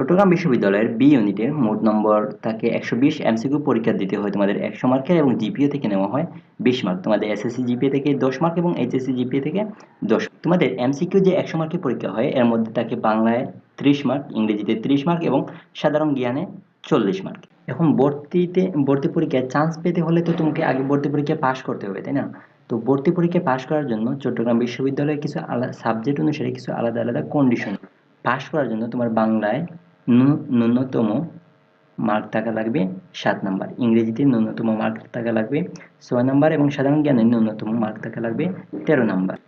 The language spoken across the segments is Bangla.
চট্টগ্রাম বিশ্ববিদ্যালয়ের বি ইউনিটে মোট নম্বর থাকে একশো বিশ এমসিকিউ পরীক্ষা দিতে হয়। তোমাদের একশো মার্কের এবং জিপিএ থেকে নেওয়া হয় বিশ মার্ক তোমাদের এসএসসি জিপিএ থেকে দশ মার্ক এবং এইচএসসি জিপিএ থেকে দশ তোমাদের এমসিকিউ যে একশো মার্কের পরীক্ষা হয়, এর মধ্যে থাকে বাংলায় ত্রিশ মার্ক ইংরেজিতে ত্রিশ মার্ক এবং সাধারণ জ্ঞানে চল্লিশ মার্ক এখন ভর্তিতে, ভর্তি পরীক্ষায় চান্স পেতে হলে তো তোমাকে আগে ভর্তি পরীক্ষায় পাশ করতে হবে, তাই না? তো ভর্তি পরীক্ষায় পাশ করার জন্য চট্টগ্রাম বিশ্ববিদ্যালয়ে কিছু আলাদা সাবজেক্ট অনুসারে কিছু আলাদা আলাদা কন্ডিশন পাশ করার জন্য তোমার বাংলায় ন্যূনতম মার্ক থাকা লাগবে সাত নাম্বার ইংরেজিতে ন্যূনতম মার্ক থাকা লাগবে ছয় নাম্বার এবং সাধারণ জ্ঞানে ন্যূনতম মার্ক থাকা লাগবে তেরো নাম্বার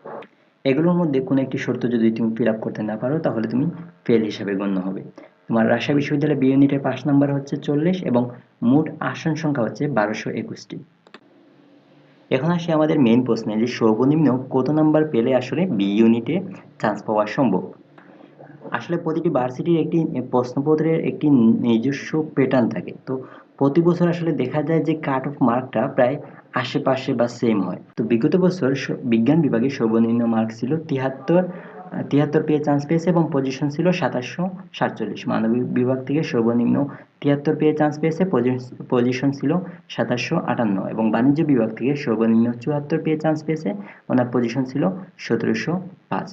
এগুলোর মধ্যে কোনো একটি শর্ত যদি তুমি ফিল আপ করতে না পারো, তাহলে তুমি ফেল হিসাবে গণ্য হবে। তোমার রাজশাহী বিশ্ববিদ্যালয়ে বি ইউনিটের পাস নাম্বার হচ্ছে চল্লিশ এবং মোট আসন সংখ্যা হচ্ছে বারোশো একুশটি। এখন আসি আমাদের মেইন প্রশ্নে যে সর্বনিম্ন কত নাম্বার পেলে আসলে বি ইউনিটে চান্স পাওয়া সম্ভব? আসলে প্রতিটি ভার্সিটির একটি প্রশ্নপত্রের একটি নিজস্ব প্যাটার্ন থাকে। তো প্রতি বছর আসলে দেখা যায় যে কাট অফ মার্কটা প্রায় আশেপাশে বা সেম হয়। তো বিগত বছর বিজ্ঞান বিভাগে সর্বনিম্ন মার্ক ছিল তিয়াত্তর তিয়াত্তর পেয়ে চান্স পেয়েছে এবং পজিশন ছিল সাতাশশো সাতচল্লিশ। মানবিক বিভাগ থেকে সর্বনিম্ন তিয়াত্তর পেয়ে চান্স পেয়েছে পজিশন ছিল সাতাশশো আটান্ন এবং বাণিজ্য বিভাগ থেকে সর্বনিম্ন চুয়াত্তর পেয়ে চান্স পেয়েছে, ওনার পজিশন ছিল সতেরোশো পাঁচ।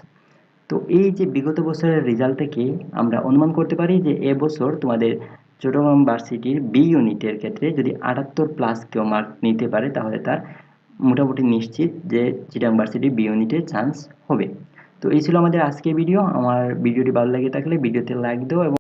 তো এই যে বিগত বছরের রেজাল্ট থেকে আমরা অনুমান করতে পারি যে এবছর তোমাদের চট্টগ্রাম ভার্সিটির বি ইউনিটের ক্ষেত্রে যদি আটাত্তর প্লাস কেউ মার্ক নিতে পারে, তাহলে তার মোটামুটি নিশ্চিত যে চিটাং ভার্সিটির বি ইউনিটের চান্স হবে। তো এই ছিল আমাদের আজকের ভিডিও আমার ভিডিওটি ভালো লাগে থাকলে ভিডিওতে লাইক দেও এবং